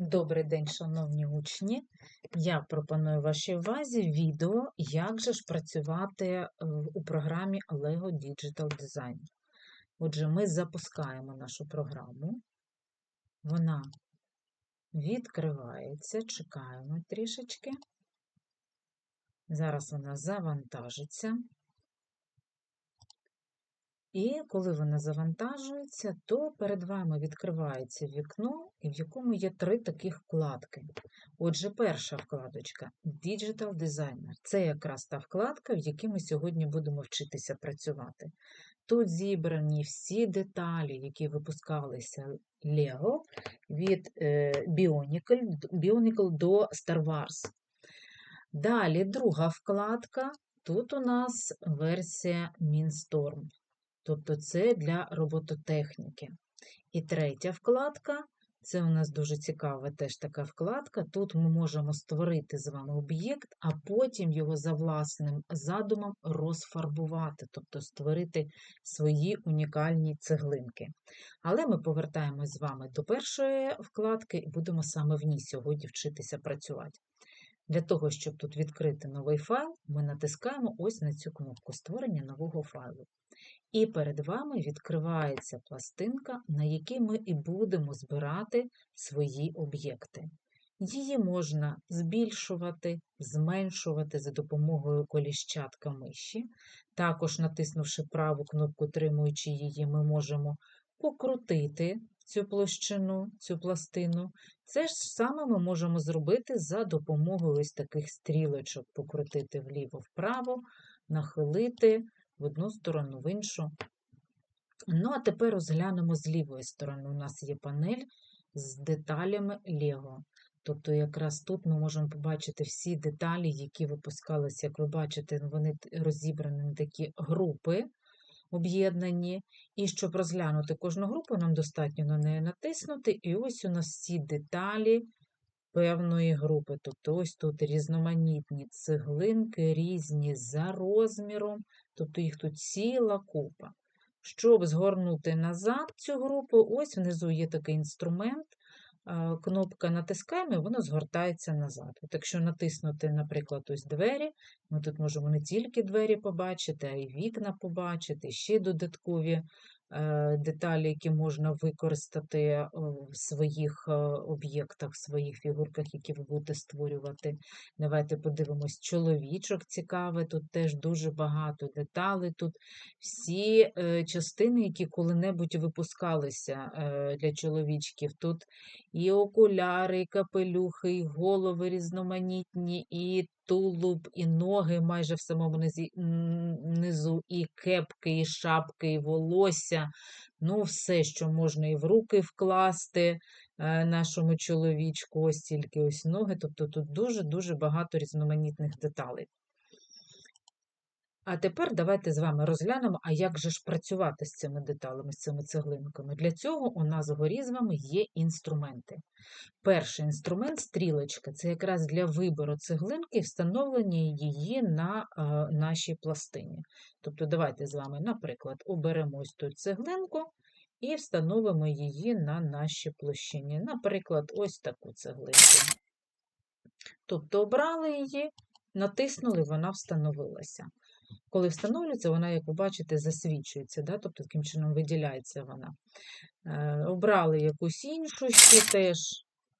Добрий день, шановні учні. Я пропоную вашій увазі відео, як же ж працювати е, у програмі Lego Digital Design. Отже, ми запускаємо нашу програму. Вона відкривається, чекаємо трішечки. Зараз вона завантажиться. І коли вона завантажується, то перед вами відкривається вікно, в якому є три таких вкладки. Отже, перша вкладочка Digital Designer. Це якраз та вкладка, в якій ми сьогодні будемо вчитися працювати. Тут зібрані всі деталі, які випускалися Lego від е, Bionicle, Bionicle до Star Wars. Далі друга вкладка. Тут у нас версія Minstorm. Тобто це для робототехніки. І третя вкладка це у нас дуже цікава теж така вкладка. Тут ми можемо створити з вами об'єкт, а потім його за власним задумом розфарбувати, тобто створити свої унікальні цеглинки. Але ми повертаємось з вами до першої вкладки і будемо саме в ній сьогодні вчитися працювати. Для того, щоб тут відкрити новий файл, ми натискаємо ось на цю кнопку Створення нового файлу. І перед вами відкривається пластинка, на якій ми і будемо збирати свої об'єкти. Її можна збільшувати, зменшувати за допомогою коліщатка миші. Також, натиснувши праву кнопку, тримуючи її, ми можемо покрутити цю площину, цю пластину. Це ж саме ми можемо зробити за допомогою ось таких стрілочок, покрутити вліво-вправо, нахилити в одну сторону, в іншу. Ну, а тепер розглянемо з лівої сторони. У нас є панель з деталями Лего. Тобто, якраз тут ми можемо побачити всі деталі, які випускалися. Як ви бачите, вони розібрані на такі групи об'єднані. І щоб розглянути кожну групу, нам достатньо на неї натиснути. І ось у нас всі деталі певної групи. Тобто, ось тут різноманітні цеглинки, різні за розміром, тобто їх тут ціла купа. Щоб згорнути назад цю групу, ось внизу є такий інструмент, кнопка натискаємо, і воно згортається назад. От Якщо натиснути, наприклад, ось двері, ми тут можемо не тільки двері побачити, а й вікна побачити, ще додаткові деталі, які можна використати е, в своїх е, об'єктах, в своїх фігурках, які ви будете створювати. Давайте подивимось, чоловічок цікавий, тут теж дуже багато деталей. Тут всі частини, які коли-небудь випускалися для чоловічків. Тут і окуляри, і капелюхи, і голови різноманітні, і тулуб, і ноги майже в самому низу, і кепки, і шапки, і волосся. Ну, все, що можна і в руки вкласти е, нашому чоловічку, ось тільки ось ноги. Тобто тут дуже-дуже багато різноманітних деталей. А тепер давайте з вами розглянемо, а як же ж працювати з цими деталями, з цими цеглинками. Для цього у нас вгорі з вами є інструменти. Перший інструмент стрілочка це якраз для вибору цеглинки і встановлення її на е, нашій пластині. Тобто, давайте з вами, наприклад, оберемо ось тут цеглинку і встановимо її на нашій площині. Наприклад, ось таку цеглинку. Тобто, обрали її, натиснули, вона встановилася. Коли встановлюється, вона, як ви бачите, засвічується, да? тобто таким чином виділяється вона. Е, обрали якусь іншу, ще теж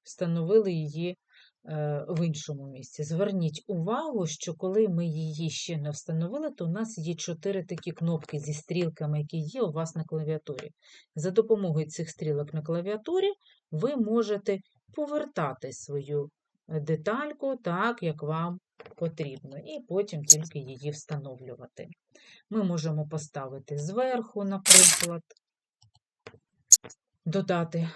встановили її е, в іншому місці. Зверніть увагу, що коли ми її ще не встановили, то у нас є чотири такі кнопки зі стрілками, які є у вас на клавіатурі. За допомогою цих стрілок на клавіатурі ви можете повертати свою детальку так, як вам потрібно, і потім тільки її встановлювати. Ми можемо поставити зверху, наприклад, додати е,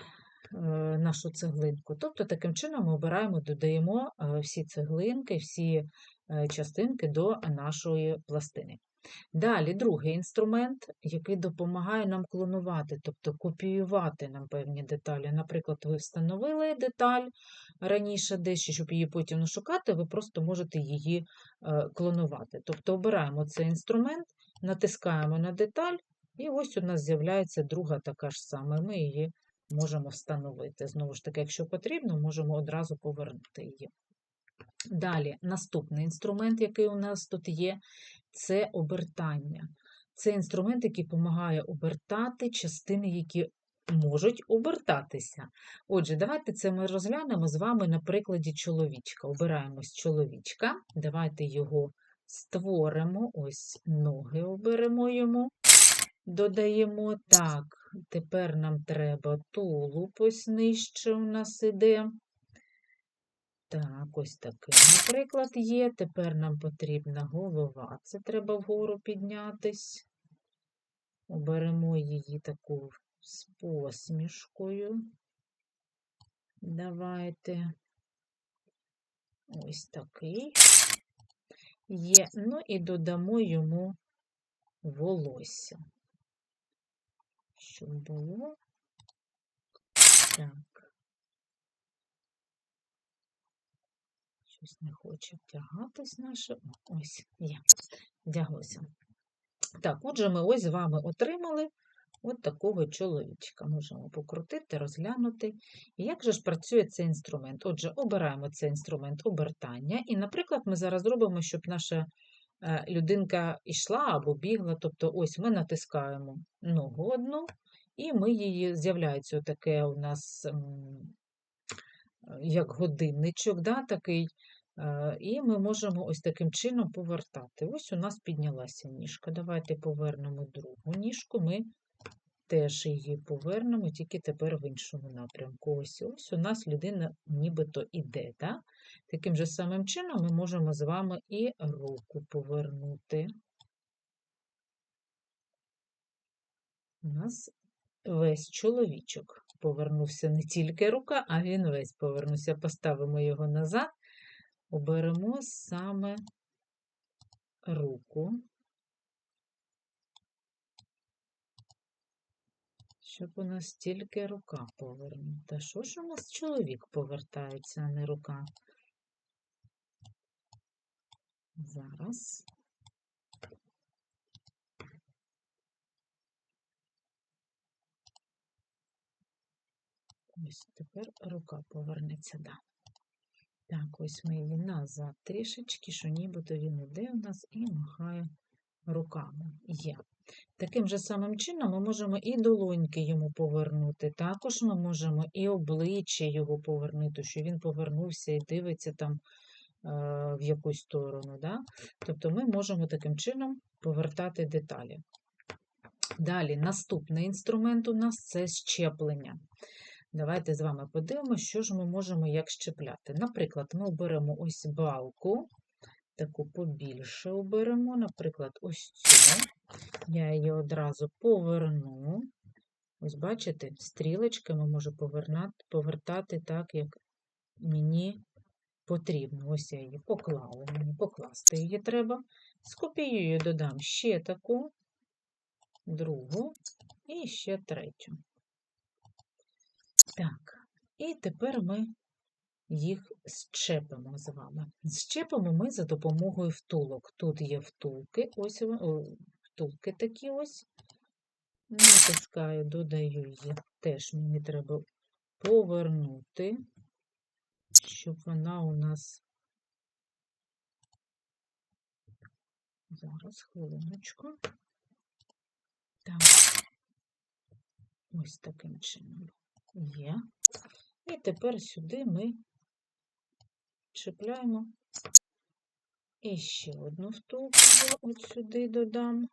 нашу цеглинку. Тобто, таким чином ми обираємо, додаємо е, всі цеглинки, всі е, частинки до нашої пластини. Далі другий інструмент, який допомагає нам клонувати, тобто копіювати нам певні деталі. Наприклад, ви встановили деталь раніше десь, щоб її потім шукати, ви просто можете її е, клонувати. Тобто обираємо цей інструмент, натискаємо на деталь, і ось у нас з'являється друга така ж сама. Ми її можемо встановити. Знову ж таки, якщо потрібно, можемо одразу повернути її. Далі, наступний інструмент, який у нас тут є, це обертання. Це інструмент, який допомагає обертати частини, які можуть обертатися. Отже, давайте це ми розглянемо з вами на прикладі чоловічка. Обираємо з чоловічка, давайте його створимо, ось ноги оберемо йому, додаємо. Так, тепер нам треба тулуб, ось нижче у нас іде. Так, ось такий, наприклад, є. Тепер нам потрібна голова. Це треба вгору піднятись. Оберемо її таку з посмішкою. Давайте. Ось такий є. Ну і додамо йому волосся. Щоб було. Так. Щось не хоче втягатись наше. Ось, є. Вдяглося. Так, отже, ми ось з вами отримали от такого чоловічка. Можемо покрутити, розглянути. Як же ж працює цей інструмент? Отже, обираємо цей інструмент обертання. І, наприклад, ми зараз зробимо, щоб наша е, людинка йшла або бігла. Тобто, ось ми натискаємо ногу одну, і ми її з'являється таке у нас. Як годинничок, да, такий, і ми можемо ось таким чином повертати. Ось у нас піднялася ніжка. Давайте повернемо другу ніжку. Ми теж її повернемо, тільки тепер в іншому напрямку. Ось ось у нас людина нібито іде. Да? Таким же самим чином ми можемо з вами і руку повернути. У нас весь чоловічок повернувся не тільки рука, а він весь повернувся. Поставимо його назад, оберемо саме руку. Щоб у нас тільки рука повернута. Що ж у нас чоловік повертається, а не рука? Зараз. Ось тепер рука повернеться, да. Так, ось ми її назад трішечки, що нібито він іде у нас і махає руками. Є. Таким же самим чином ми можемо і долоньки йому повернути. Також ми можемо і обличчя його повернути, що він повернувся і дивиться там е, в якусь сторону. Да? Тобто ми можемо таким чином повертати деталі. Далі, наступний інструмент у нас це щеплення. Давайте з вами подивимося, що ж ми можемо як щепляти. Наприклад, ми оберемо ось балку, таку побільше оберемо, наприклад, ось цю. Я її одразу поверну. Ось, бачите, стрілочками можу повернати, повертати так, як мені потрібно. Ось я її поклала, мені покласти її треба. Скопіюю, додам ще таку, другу і ще третю. Так, і тепер ми їх щепимо з вами. Щепимо ми за допомогою втулок. Тут є втулки, ось втулки такі ось. Натискаю, додаю їх. Теж мені треба повернути, щоб вона у нас. Зараз хвилиночку. Так, ось таким чином. Є. І тепер сюди ми чіпляємо і ще одну втулку от сюди додам.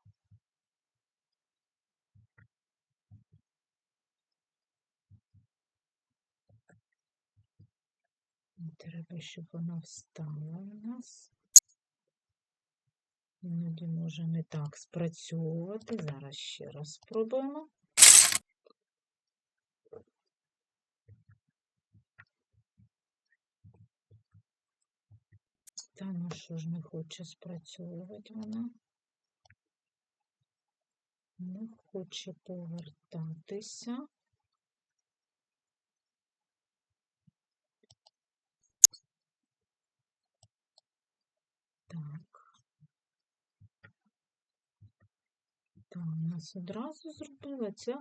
Треба, щоб вона встала у нас. Іноді може не так спрацьовувати. Зараз ще раз спробуємо. Та ну що ж не хоче спрацьовувати вона? Не хоче повертатися. Так. Та у нас одразу зробила ця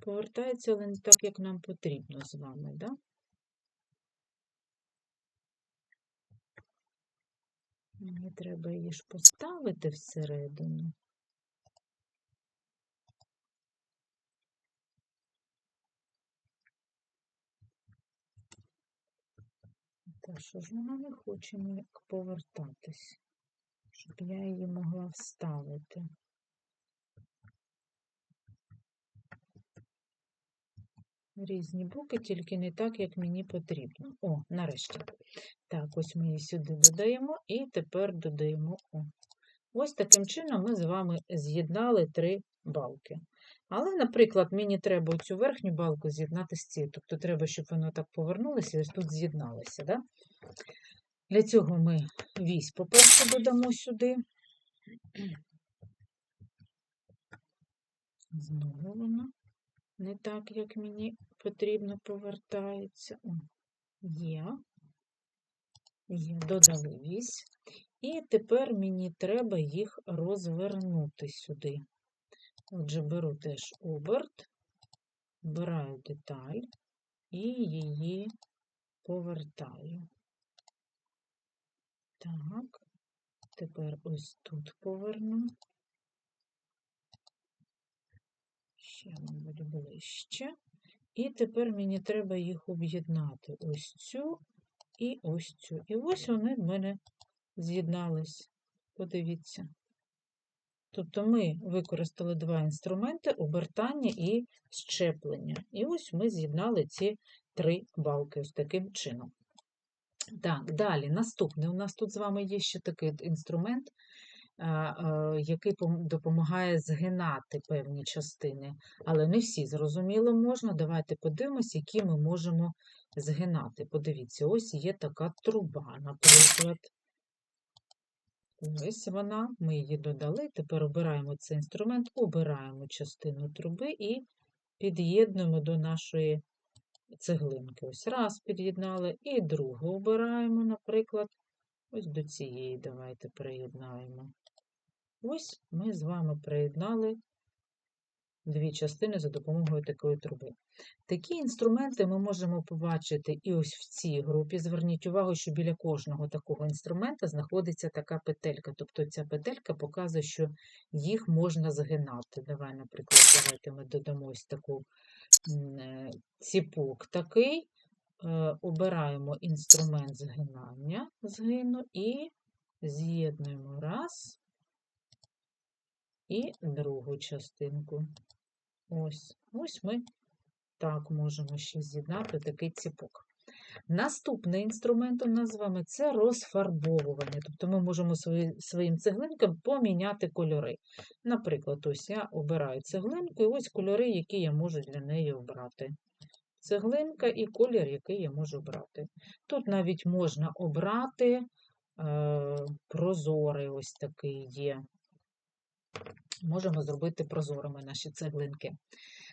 Повертається, але не так, як нам потрібно з вами, да? Мені треба її ж поставити всередину. Та що ж вона не хоче повертатись, щоб я її могла вставити. Різні боки, тільки не так, як мені потрібно. О, нарешті. Так, ось ми її сюди додаємо і тепер додаємо О. Ось таким чином ми з вами з'єднали три балки. Але, наприклад, мені треба цю верхню балку з'єднати з цією. Тобто треба, щоб воно так повернулося і ось тут з'єдналося. Да? Для цього ми вісь, по-перше, додамо сюди. Знову воно не так, як мені потрібно, повертається. О, є. Є, додали вісь. І тепер мені треба їх розвернути сюди. Отже, беру теж оберт, вбираю деталь і її повертаю. Так, тепер ось тут поверну. Ще, мабуть, ближче. І тепер мені треба їх об'єднати. Ось цю і ось цю. І ось вони в мене з'єднались. Подивіться. Тобто ми використали два інструменти обертання і щеплення. І ось ми з'єднали ці три балки ось таким чином. Так, далі, наступний у нас тут з вами є ще такий інструмент, який допомагає згинати певні частини, але не всі, зрозуміло, можна. Давайте подивимось, які ми можемо згинати. Подивіться, ось є така труба, наприклад. Ось вона, ми її додали. Тепер обираємо цей інструмент, обираємо частину труби і під'єднуємо до нашої цеглинки. Ось раз під'єднали, і другу обираємо, наприклад, ось до цієї давайте приєднаємо. Ось ми з вами приєднали дві частини за допомогою такої труби. Такі інструменти ми можемо побачити і ось в цій групі. Зверніть увагу, що біля кожного такого інструмента знаходиться така петелька. Тобто ця петелька показує, що їх можна згинати. Давай, наприклад, давайте ми додамо ось таку е, ціпок такий. Е, обираємо інструмент згинання, згину і з'єднуємо раз і другу частинку. Ось, ось ми так можемо ще з'єднати такий ціпок. Наступний інструмент у нас з вами це розфарбовування. Тобто ми можемо свої, своїм цеглинкам поміняти кольори. Наприклад, ось я обираю цеглинку, і ось кольори, які я можу для неї обрати. Цеглинка і колір, який я можу обрати. Тут навіть можна обрати е, прозорий ось такий є можемо зробити прозорими наші цеглинки.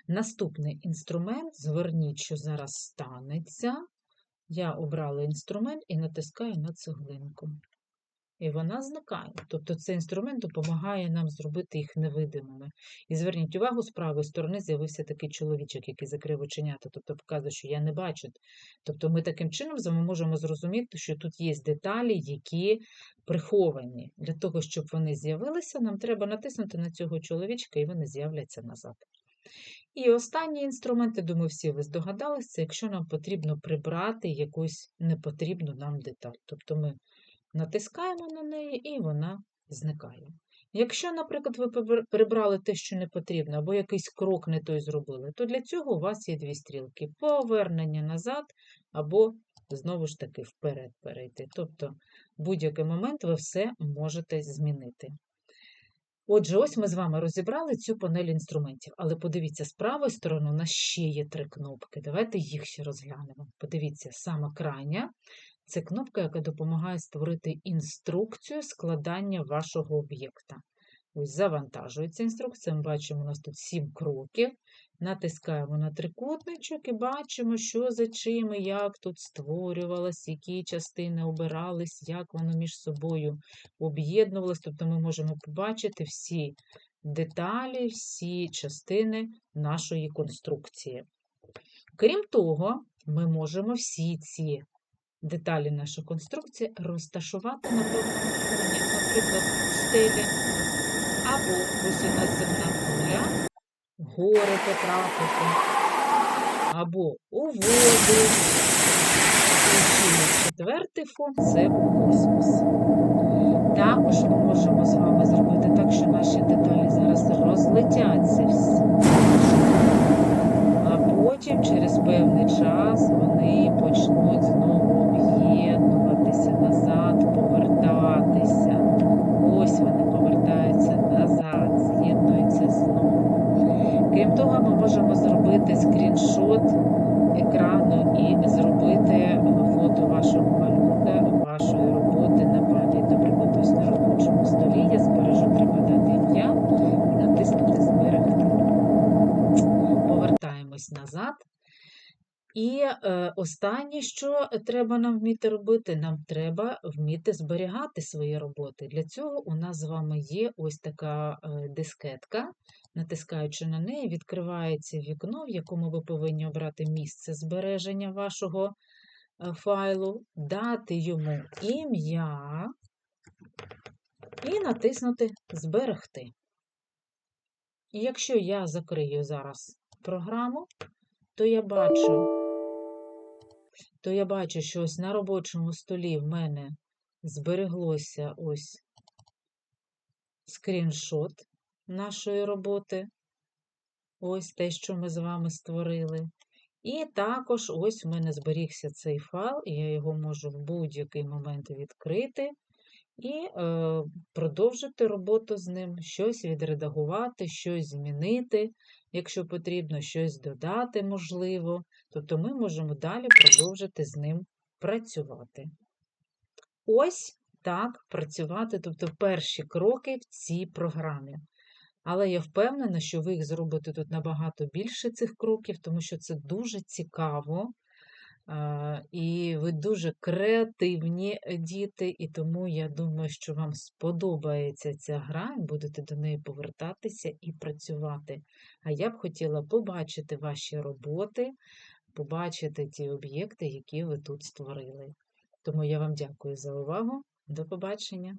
Наступний інструмент, зверніть, що зараз станеться. Я обрала інструмент і натискаю на цеглинку. І вона зникає. Тобто цей інструмент допомагає нам зробити їх невидимими. І зверніть увагу, з правої сторони з'явився такий чоловічок, який закрив оченята, тобто показує, що я не бачу. Тобто ми таким чином ми можемо зрозуміти, що тут є деталі, які приховані. Для того, щоб вони з'явилися, нам треба натиснути на цього чоловічка, і вони з'являться назад. І останній інструмент, я думаю, всі ви здогадалися, якщо нам потрібно прибрати якусь непотрібну нам деталь. Тобто ми натискаємо на неї, і вона зникає. Якщо, наприклад, ви прибрали те, що не потрібно, або якийсь крок не той зробили, то для цього у вас є дві стрілки: повернення назад, або, знову ж таки, вперед перейти. Тобто, в будь-який момент ви все можете змінити. Отже, ось ми з вами розібрали цю панель інструментів, але подивіться, з правої сторони у нас ще є три кнопки. Давайте їх ще розглянемо. Подивіться, сама крайня це кнопка, яка допомагає створити інструкцію складання вашого об'єкта. Ось завантажується інструкція. Ми бачимо, у нас тут 7 кроків. Натискаємо на трикутничок і бачимо, що за чим і як тут створювалось, які частини обирались, як воно між собою об'єднувалось. Тобто ми можемо побачити всі деталі, всі частини нашої конструкції. Крім того, ми можемо всі ці деталі нашої конструкції розташувати на певному наприклад, стелі, або ось у нас земна куля, гори потрапити, або у воду. Четвертий фон це космос. Також ми можемо з вами зробити так, що наші деталі зараз розлетяться всі. А потім через певний час вони почнуть знову об'єднуватися назад, повертатися. Ось вони повертаються назад, з'єднуються знову. Крім того, ми можемо зробити скріншот екрану і зробити фото вашого малюнка, вашої роботи на пам'ять. Наприклад, ось на робочому столі я збережу, треба дати ім'я і натиснути зберегти. Повертаємось назад. І е, останнє, що треба нам вміти робити, нам треба вміти зберігати свої роботи. Для цього у нас з вами є ось така е, дискетка. Натискаючи на неї, відкривається вікно, в якому ви повинні обрати місце збереження вашого е, файлу, дати йому ім'я і натиснути Зберегти. І якщо я закрию зараз програму, то я бачу, то я бачу, що ось на робочому столі в мене збереглося ось скріншот нашої роботи. Ось те, що ми з вами створили. І також ось в мене зберігся цей файл, і я його можу в будь-який момент відкрити і е, продовжити роботу з ним, щось відредагувати, щось змінити, якщо потрібно, щось додати, можливо. Тобто ми можемо далі продовжити з ним працювати. Ось так працювати, тобто перші кроки в цій програмі. Але я впевнена, що ви їх зробите тут набагато більше цих кроків, тому що це дуже цікаво. І ви дуже креативні діти, і тому я думаю, що вам сподобається ця гра, будете до неї повертатися і працювати. А я б хотіла побачити ваші роботи, побачити ті об'єкти, які ви тут створили. Тому я вам дякую за увагу. До побачення!